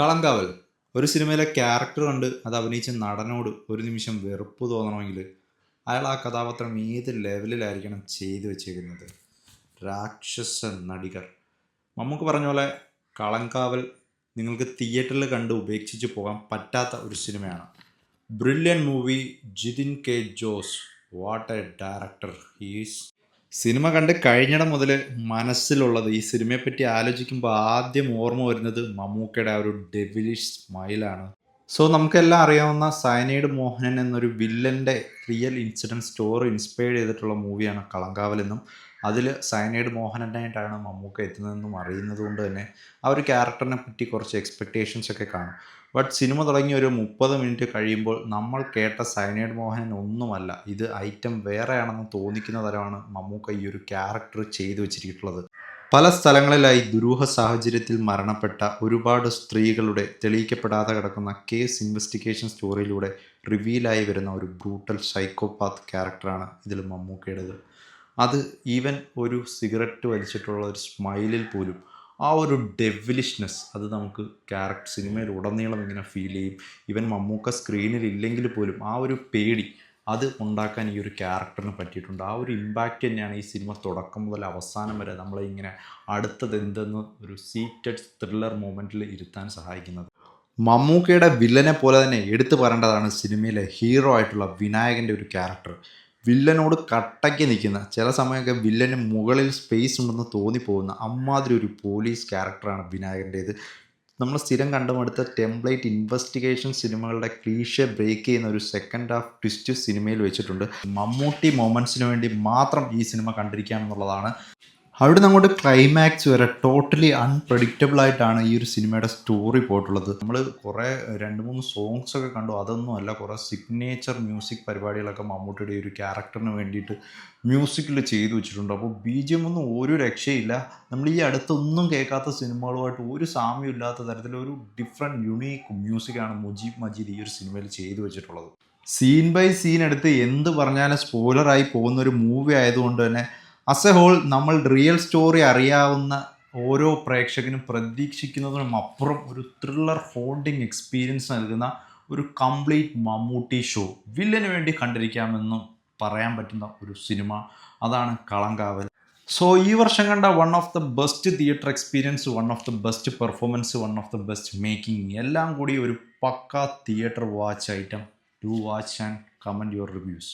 കളങ്കാവൽ. ഒരു സിനിമയിലെ ക്യാരക്ടർ കണ്ട് അത് അഭിനയിച്ച നടനോട് ഒരു നിമിഷം വെറുപ്പ് തോന്നണമെങ്കിൽ അയാൾ ആ കഥാപാത്രം ഏത് ലെവലിലായിരിക്കണം ചെയ്തു വെച്ചേക്കുന്നത്? രാക്ഷസ നടികർ. നമുക്ക് പറഞ്ഞ പോലെ കളങ്കാവൽ നിങ്ങൾക്ക് തിയേറ്ററിൽ കണ്ട് ഉപേക്ഷിച്ച് പോകാൻ പറ്റാത്ത ഒരു സിനിമയാണ്. Brilliant movie Jithin K Jose. What a director. He's cinema കണ്ട് കഴിഞ്ഞിടം മുതൽ മനസ്സിലുള്ളത് ഈ സിനിമയെപ്പറ്റി ആലോചിക്കുമ്പോൾ ആദ്യം ഓർമ്മ വരുന്നത് മമ്മൂക്കയുടെ ആ ഒരു ഡെവിലിഷ് സ്മൈലാണ് സോ നമുക്കെല്ലാം അറിയാവുന്ന സയനൈഡ് മോഹനൻ എന്നൊരു വില്ലന്റെ റിയൽ ഇൻസിഡന്റ് സ്റ്റോറി ഇൻസ്പയർ ചെയ്തിട്ടുള്ള മൂവിയാണ് കളങ്കാവൽ എന്നും. അതിൽ സയനൈഡ് മോഹനനായിട്ടാണ് മമ്മൂക്ക എത്തുന്നതെന്നും അറിയുന്നത് കൊണ്ട് തന്നെ ആ ഒരു ക്യാരക്ടറിനെ പറ്റി കുറച്ച് എക്സ്പെക്റ്റേഷൻസ് ഒക്കെ കാണും. ബട്ട് സിനിമ തുടങ്ങി ഒരു മുപ്പത് മിനിറ്റ് കഴിയുമ്പോൾ നമ്മൾ കേട്ട സൈനൈഡ് മോഹനൻ ഒന്നുമല്ല. ഇത് ഐറ്റം വേറെയാണെന്ന് തോന്നിക്കുന്ന തരമാണ് മമ്മൂക്ക ഈ ഒരു ക്യാരക്ടർ ചെയ്തു വെച്ചിട്ടുള്ളത് പല സ്ഥലങ്ങളിലായി ദുരൂഹ സാഹചര്യത്തിൽ മരണപ്പെട്ട ഒരുപാട് സ്ത്രീകളുടെ തെളിയിക്കപ്പെടാതെ കിടക്കുന്ന കേസ് ഇൻവെസ്റ്റിഗേഷൻ സ്റ്റോറിയിലൂടെ റിവീലായി വരുന്ന ഒരു ബ്രൂട്ടൽ സൈക്കോപാത്ത് ക്യാരക്ടറാണ് ഇതിൽ മമ്മൂക്കയുടേത്. അത് ഈവൻ ഒരു സിഗരറ്റ് വലിച്ചിട്ടുള്ള ഒരു സ്മൈലിൽ പോലും ആ ഒരു ഡെവിലിഷ്നെസ് അത് നമുക്ക് ക്യാരക്ടർ സിനിമയിൽ ഉടനീളം ഇങ്ങനെ ഫീൽ ചെയ്യും. ഇവൻ മമ്മൂക്ക സ്ക്രീനിൽ ഇല്ലെങ്കിൽ പോലും ആ ഒരു പേടി അത് ഉണ്ടാക്കാൻ ഈ ഒരു ക്യാരക്ടറിന് പറ്റിയിട്ടുണ്ട്. ആ ഒരു ഇമ്പാക്റ്റ് തന്നെയാണ് ഈ സിനിമ തുടക്കം മുതൽ അവസാനം വരെ നമ്മളെ ഇങ്ങനെ അടുത്തത് എന്തെന്ന് ഒരു സീറ്റഡ് ത്രില്ലർ മൂമെന്റിൽ ഇരുത്താൻ സഹായിക്കുന്നത്. മമ്മൂക്കയുടെ വില്ലനെ പോലെ തന്നെ എടുത്തു പറയേണ്ടതാണ് സിനിമയിലെ ഹീറോ ആയിട്ടുള്ള വിനായകന്റെ ഒരു ക്യാരക്ടർ വില്ലനോട് കട്ടയ്ക്ക് നിൽക്കുന്ന ചില സമയമൊക്കെ വില്ലന് മുകളിൽ സ്പേസ് ഉണ്ടെന്ന് തോന്നിപ്പോകുന്ന അമ്മാതിരി ഒരു പോലീസ് ക്യാരക്ടറാണ് വിനായകന്റേത് നമ്മൾ സ്ഥിരം കണ്ടുമടുത്ത ടെംപ്ലേറ്റ് ഇൻവെസ്റ്റിഗേഷൻ സിനിമകളുടെ ക്ലീഷ ബ്രേക്ക് ചെയ്യുന്ന ഒരു സെക്കൻഡ് ഹാഫ് ട്വിസ്റ്റ് സിനിമയിൽ വെച്ചിട്ടുണ്ട്. മമ്മൂട്ടി മൊമെന്റ്സിന് വേണ്ടി മാത്രം ഈ സിനിമ കണ്ടിരിക്കാം എന്നുള്ളതാണ് അവിടെ അങ്ങോട്ട് ക്ലൈമാക്സ് വരെ ടോട്ടലി അൺപ്രഡിക്റ്റബിൾ ആയിട്ടാണ് ഈ ഒരു സിനിമയുടെ സ്റ്റോറി പോയിട്ടുള്ളത്. നമ്മൾ കുറേ രണ്ട് മൂന്ന് സോങ്സ് ഒക്കെ കണ്ടു. അതൊന്നും അല്ല കുറേ സിഗ്നേച്ചർ മ്യൂസിക് പരിപാടികളൊക്കെ മമ്മൂട്ടിയുടെ ഒരു ക്യാരക്ടറിന് വേണ്ടിയിട്ട് മ്യൂസിക്കിൽ ചെയ്തു വെച്ചിട്ടുണ്ട്. അപ്പോൾ ബി ജി എം ഒന്നും ഒരു രക്ഷയില്ല. നമ്മൾ ഈ അടുത്തൊന്നും കേൾക്കാത്ത സിനിമകളുമായിട്ട് ഒരു സാമ്യം ഇല്ലാത്ത തരത്തിലൊരു ഡിഫറെന്റ് യുണീക്ക് മ്യൂസിക്കാണ് മുജീബ് മജീദ് ഈ ഒരു സിനിമയിൽ ചെയ്തു വെച്ചിട്ടുള്ളത്. സീൻ ബൈ സീൻ എടുത്ത് എന്ത് പറഞ്ഞാലും സ്പോയിലറായി പോകുന്ന ഒരു മൂവി ആയതുകൊണ്ട് തന്നെ അസ് എ ഹോൾ നമ്മൾ റിയൽ സ്റ്റോറി അറിയാവുന്ന ഓരോ പ്രേക്ഷകനും പ്രതീക്ഷിക്കുന്നതിനും അപ്പുറം ഒരു ത്രില്ലർ ഹോണ്ടിങ് എക്സ്പീരിയൻസ് നൽകുന്ന ഒരു കംപ്ലീറ്റ് മമ്മൂട്ടി ഷോ വില്ലന് വേണ്ടി കണ്ടിരിക്കാമെന്നും പറയാൻ പറ്റുന്ന ഒരു സിനിമ അതാണ് കളങ്കാവൽ. സോ ഈ വർഷം കണ്ട one of the best theatre experience one of the best performance one of the best making എല്ലാം കൂടി ഒരു പക്ക theatre watch item to watch and comment your reviews